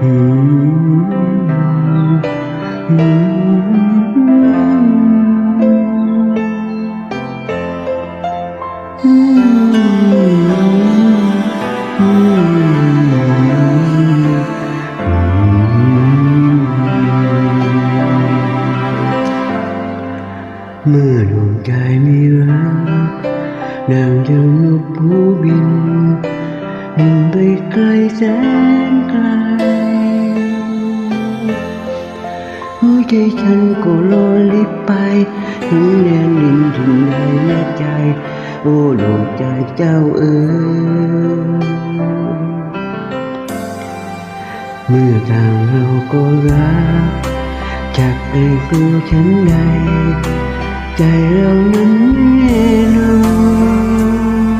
mưa luồng trái mi nàng trong lúc phố biên nhìn bay cây sáng cài ใจฉันก็ลอยลิบไปเห็นแดนดินถึงในแม่ใจ โอ้ดวงใจเจ้าเอ๋ยเมื่อต่างเราก็รักจากในกลัวฉันใด ใจเรานั้นแน่นอน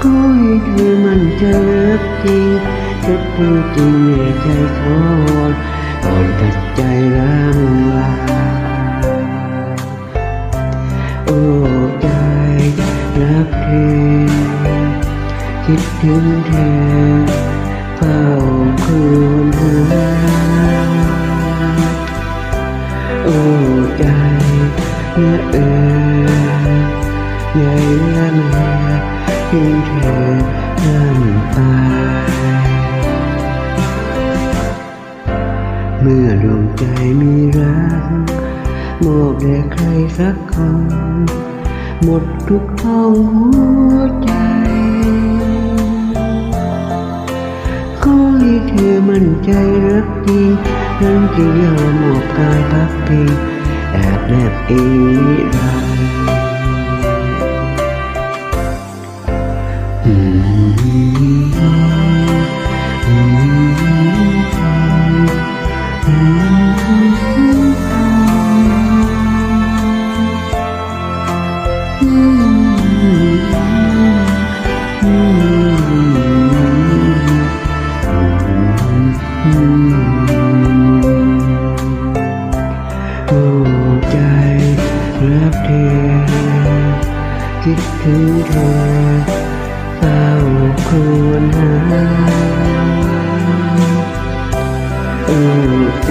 ขอให้เธอมันจะรักจริงจะพูดจริงในใจทอน ก่อนตัดใจร้างลาโอ้ใจรักเธอคิดถึงเธอเฝ้าคืนหาโอ้ใจเมื่อเอ่ยใหญ่ละมาเพียงเธอนั่นไป เมื่อดวงใจมีรักมอบแด่ใครสักคน หมดทุกห้องหัวใจ ขอให้เธอมั่นใจรักจริงนั้นจะยอมมอบกายพักพิงแอบแนบอิงนิรัน อ้ใจรักเธอคิดถึงเธอเฝ้าควรหาโอ้ใจ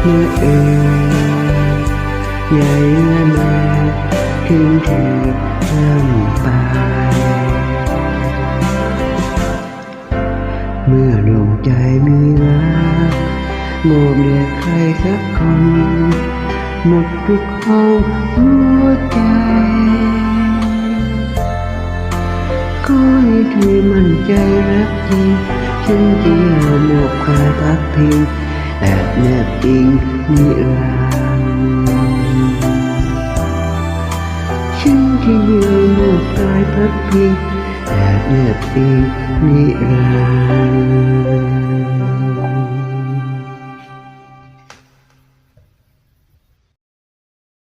เมื่อเอ่ยใหญ่ละมาถึงเธอห้ามไปเมื่อดวงใจมีรักมอบแด่ใครสักคน หมดทุกห้องหัวใจขอให้เธอมั่นใจรักจริงฉันจะยอมมอบกายพักพิงแอบแนบอิงนิรันดร์ฉันจะยอมมอบกายพักพิงแอบแนบอิงนิรันดร์